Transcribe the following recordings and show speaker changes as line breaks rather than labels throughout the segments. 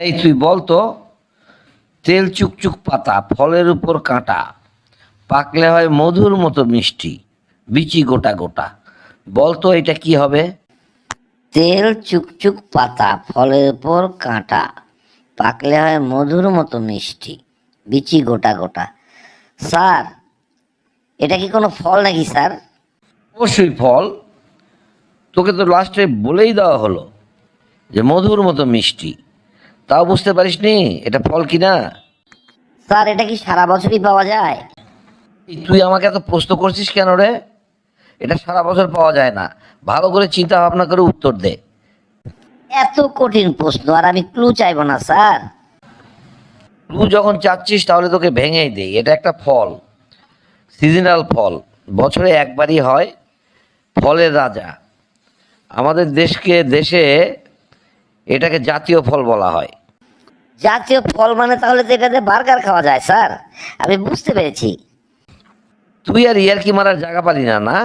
এই তুই বল তো তেল চুকচুক পাতা ফলের উপর কাঁটা পাকলে হয় মধুর মতো মিষ্টি বিচি গোটা গোটা। বলতো এটা কি হবে?
তেল চুকচুক পাতা ফলের উপর কাঁটা পাকলে হয় মধুর মতো মিষ্টি বিচি গোটা গোটা। স্যার এটা কি কোনো ফল নাকি স্যার?
অবশ্যই ফল। তোকে তো লাস্টে বলেই দেওয়া হলো যে মধুর মতো মিষ্টি। তাও বুঝতে পারিসনি? এটা ফল কি না
স্যার এটা কি সারা বছরই পাওয়া যায়?
তুই আমাকে এত প্রশ্ন করছিস কেন রে? এটা সারা বছর পাওয়া যায় না। ভালো করে চিন্তা ভাবনা করে উত্তর দে।
এত কঠিন প্রশ্ন আর আমি ক্লু চাইব না স্যার।
ক্লু যখন চাচ্ছিস তাহলে তোকে ভেঙেই দেই। এটা একটা ফল। সিজনাল ফল। বছরে একবারই হয় ফলের রাজা। আমাদের দেশকে দেশে এটাকে জাতীয় ফল বলা হয়।
জাতীয় ফল মানে তাহলে তো এটাতে বার্গার খাওয়া যায় স্যার। আমি বুঝতে পেরেছি।
তুই আর ইয়ারকি মারার জায়গা পালি না না?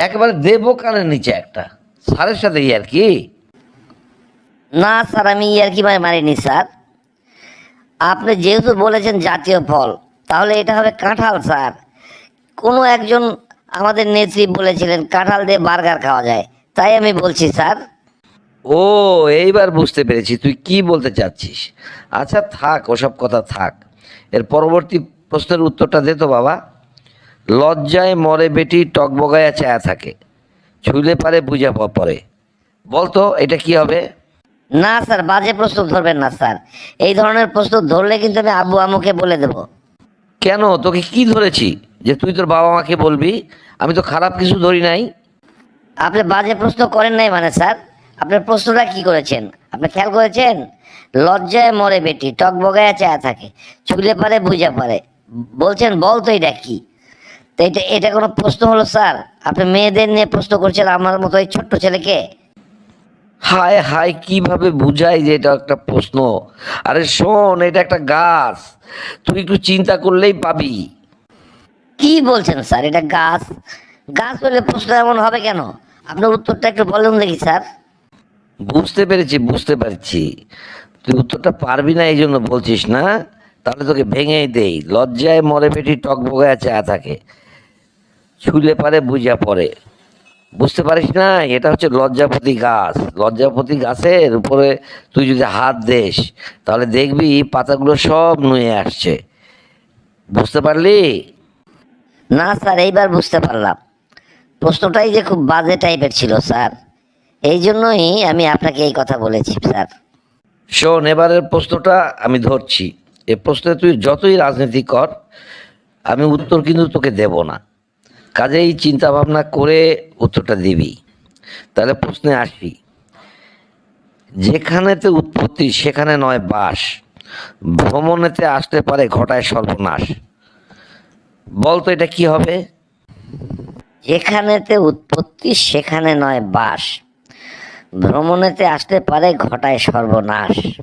একেবারে দেবো কানের নিচে একটা। সারের সাথে ইয়ারকি?
না স্যার আমি আর কি মারিনি স্যার। আপনি যেহেতু বলেছেন জাতীয় ফল তাহলে এটা হবে কাঁঠাল স্যার। কোনো একজন আমাদের নেত্রী বলেছিলেন কাঁঠাল দিয়ে বার্গার খাওয়া যায়। তাই আমি বলছি স্যার।
ও এইবার বুঝতে পেরেছি। তুই কি বলতে চাচ্ছিস? আচ্ছা থাক ওসব কথা থাক। এর পরবর্তী প্রশ্নের উত্তরটা দে তো বাবা। লজ্জায় মরে বেটি টকবগায়া ছায়া থাকে। ছুলে পারে বুঝা পরে। বলতো এটা কি হবে?
না স্যার বাজে প্রশ্ন ধরবেন না স্যার। এই ধরনের প্রশ্ন ধরলে কিন্তু আমি আব্বু আম্মুকে বলে দেবো।
কেন? তোকে কি ধরেছি? যে তুই তোর বাবা মাকে বলবি? আমি তো খারাপ কিছু ধরি নাই।
আপনি বাজে প্রশ্ন করেন নাই মানে স্যার। আপনার প্রশ্নটা কি করেছেন? আপনি খেয়াল করেছেন? লজ্জায় মরে বেটি টক বগায় চায়া থাকে ছুলে পারে বুঝা পারে। বলছেন বল তো এটা কি? তো এটা এটা কোনো প্রশ্ন হলো স্যার? আপনি মেয়েদের নিয়ে প্রশ্ন করছেন আমার মতো এই ছোট্ট ছেলেকে?
হায় হায় কীভাবে বুঝাই যে এটা একটা প্রশ্ন? আরে শোন এটা একটা গাছ। তুই একটু চিন্তা করলেই পাবি।
কি বলছেন স্যার? এটা গাছ? গাছ হলে প্রশ্ন এমন হবে কেন? আপনার উত্তরটা একটু বলুন দেখি স্যার।
বুঝতে পেরেছি, বুঝতে পারছি। তুই উত্তরটা পারবি না এই জন্য বলছিস না। তাহলে তোকে ভেঙেই দেই। লজ্জায় মরে পেটি টক বগায় চা থাকে। ছুলে পারে, বুঝা পড়ে। বুঝতে পারিস না, এটা হচ্ছে লজ্জাপতি গাছ। লজ্জাপতি গাছের উপরে তুই যদি হাত দেস, তাহলে দেখবি পাতাগুলো সব নুয়ে আসছে। বুঝতে পারলি?
না স্যার, এইবার বুঝতে পারলাম। প্রশ্নটাই যে খুব বাজে টাইপের ছিল, স্যার। এই জন্যই আমি আপনাকে এই কথা বলেছি স্যার।
শোন এবারের প্রশ্নটা আমি ধরছি। এ প্রশ্নে তুই যতই রাজনীতি কর আমি উত্তর কিন্তু তোকে দেব না। কাজেই চিন্তা ভাবনা করে উত্তরটা দিবি। তাহলে প্রশ্নে আসি। যেখানেতে উৎপত্তি সেখানে নয় বাস। ভ্রমণেতে আসতে পারে ঘটায় সর্বনাশ। বল তো এটা কি হবে?
যেখানেতে উৎপত্তি সেখানে নয় বাস। ভ্রমণেতে আসতে পারে ঘটায় সর্বনাশ।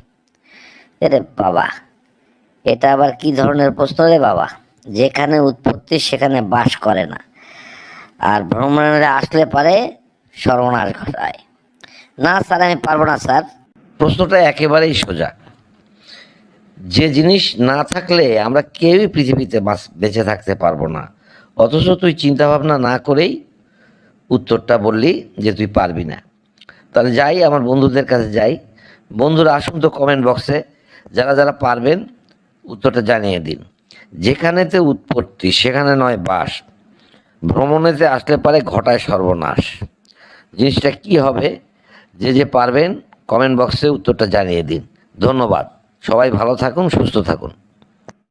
এরে বাবা, এটা আবার কি ধরনের প্রশ্ন রে বাবা? যেখানে উৎপত্তি, সেখানে বাস করে না। আর ভ্রমণে আসলে পারে সর্বনাশ ঘটায়। না স্যার, আমি পারব না স্যার।
প্রশ্নটা একেবারেই সোজা। যে জিনিস না থাকলে আমরা কেউই পৃথিবীতে বাঁচ- থাকতে পারব না। অথচ তুই চিন্তা ভাবনা না করেই উত্তরটা বললি যে তুই পারবি না। তাহলে যাই, আমার বন্ধুদের কাছে যাই। বন্ধুরা আসুন তো কমেন্ট বক্সে যারা যারা পারবেন উত্তরটা জানিয়ে দিন। যেখানেতে উৎপত্তি, সেখানে নয় বাস। ভ্রমণেতে আসলে পারে ঘটায় সর্বনাশ। জিনিসটা কি হবে? যে যে পারবেন কমেন্ট বক্সে উত্তরটা জানিয়ে দিন। ধন্যবাদ। সবাই ভালো থাকুন, সুস্থ থাকুন।